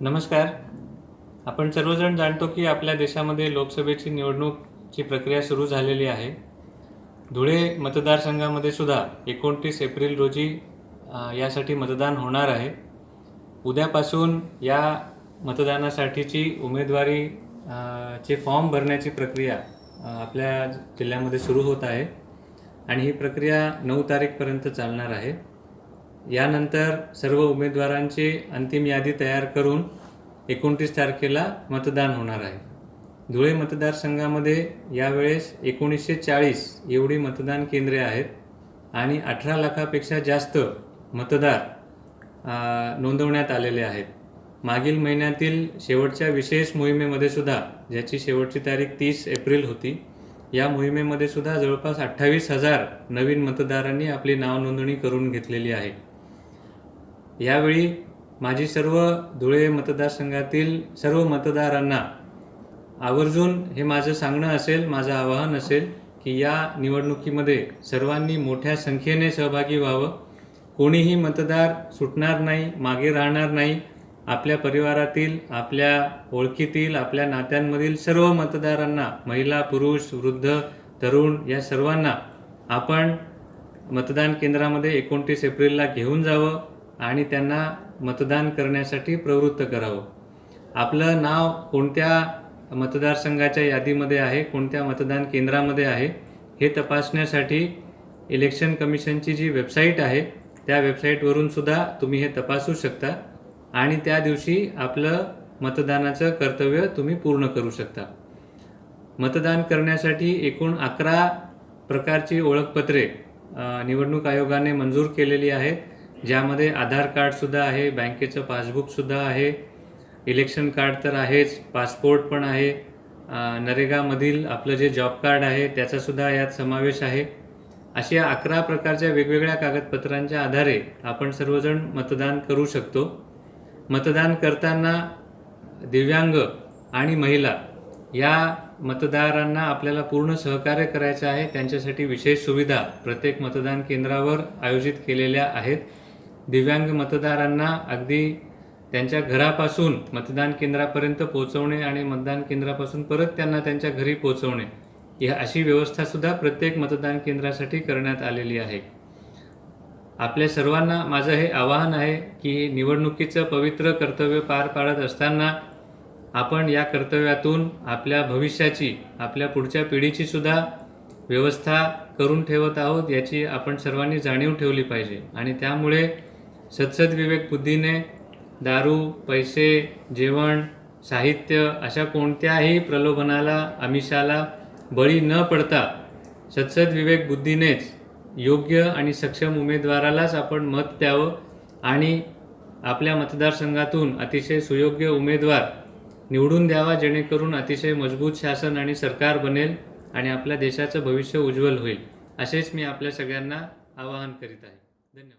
नमस्कार. आपण सर्वजण जाणतो की आपल्या देशामध्ये लोकसभेची निवडणूकची प्रक्रिया सुरू झालेली आहे. धुळे मतदारसंघामध्ये सुद्धा एकोणतीस एप्रिल रोजी यासाठी मतदान होणार आहे. उद्यापासून या मतदानासाठीची उमेदवारी चे फॉर्म भरण्याची प्रक्रिया आपल्या जिल्ह्यामध्ये सुरू होत आहे. आणि ही प्रक्रिया नऊ तारीखपर्यंत चालणार आहे. यानंतर सर्व उमेदवारांची अंतिम यादी तयार करून एकोणतीस तारखेला मतदान होणार आहे. धुळे मतदारसंघामध्ये यावेळेस एकोणीसशे चाळीस एवढी मतदान केंद्रे आहेत आणि अठरा लाखापेक्षा जास्त मतदार नोंदवण्यात आलेले आहेत. मागील महिन्यातील शेवटच्या विशेष मोहिमेमध्ये सुद्धा ज्याची शेवटची तारीख तीस एप्रिल होती या मोहिमेमध्ये सुद्धा जवळपास अठ्ठावीस हजार नवीन मतदारांनी आपली नाव नोंदणी करून घेतलेली आहे. यावेळी माझी सर्व धुळे मतदारसंघातील सर्व मतदारांना आवर्जून हे माझं सांगणं असेल माझं आवाहन असेल की या निवडणुकीमध्ये सर्वांनी मोठ्या संख्येने सहभागी व्हावं. कोणीही मतदार सुटणार नाही मागे राहणार नाही. आपल्या परिवारातील आपल्या ओळखीतील आपल्या नात्यांमधील सर्व मतदारांना महिला पुरुष वृद्ध तरुण या सर्वांना आपण मतदान केंद्रामध्ये एकोणतीस एप्रिलला घेऊन जावं. आणि त्यांना मतदान करण्यासाठी प्रवृत्त करावं. आपलं नाव कोणत्या मतदारसंघाच्या यादीमध्ये आहे कोणत्या मतदान केंद्रामध्ये आहे हे तपासण्यासाठी इलेक्शन कमिशनची जी वेबसाईट आहे त्या वेबसाईटवरून सुद्धा तुम्ही हे तपासू शकता आणि त्या दिवशी आपलं मतदानाचं कर्तव्य तुम्ही पूर्ण करू शकता. मतदान करण्यासाठी एकूण अकरा प्रकारची ओळखपत्रे निवडणूक आयोगाने मंजूर केलेली आहेत. ज्यामध्ये आधार कार्डसुद्धा आहे बँकेचं पासबुकसुद्धा आहे इलेक्शन कार्ड तर आहेच पासपोर्ट पण आहे. नरेगामधील आपलं जे जॉब कार्ड आहे त्याचासुद्धा यात समावेश आहे. अशा अकरा प्रकारच्या वेगवेगळ्या कागदपत्रांच्या आधारे आपण सर्वजण मतदान करू शकतो. मतदान करताना दिव्यांग आणि महिला या मतदारांना आपल्याला पूर्ण सहकार्य करायचं आहे. त्यांच्यासाठी विशेष सुविधा प्रत्येक मतदान केंद्रावर आयोजित केलेल्या आहेत. दिव्यांग मतदारांना अगदी त्यांच्या घरापासून मतदान केंद्रापर्यंत पोहोचवणे आणि मतदान केंद्रापासून परत त्यांना त्यांच्या घरी पोहोचवणे या अशी व्यवस्थासुद्धा प्रत्येक मतदान केंद्रासाठी करण्यात आलेली आहे. आपल्या सर्वांना माझं हे आवाहन आहे की निवडणुकीचं पवित्र कर्तव्य पार पाडत असताना आपण या कर्तव्यातून आपल्या भविष्याची आपल्या पुढच्या पिढीचीसुद्धा व्यवस्था करून ठेवत आहोत याची आपण सर्वांनी जाणीव ठेवली पाहिजे. आणि त्यामुळे सत्सद विवेक बुद्धीने दारू पैसे जेवण साहित्य अशा कोणत्याही प्रलोभनाला आमिषाला बळी न पडता सत्सद विवेक बुद्धीनेच योग्य आणि सक्षम उमेदवारालाच आपण मत द्यावं आणि आपल्या मतदारसंघातून अतिशय सुयोग्य उमेदवार निवडून द्यावा जेणेकरून अतिशय मजबूत शासन आणि सरकार बनेल आणि आपल्या देशाचं भविष्य उज्ज्वल होईल. असेच मी आपल्या सगळ्यांना आवाहन करीत आहे. धन्यवाद.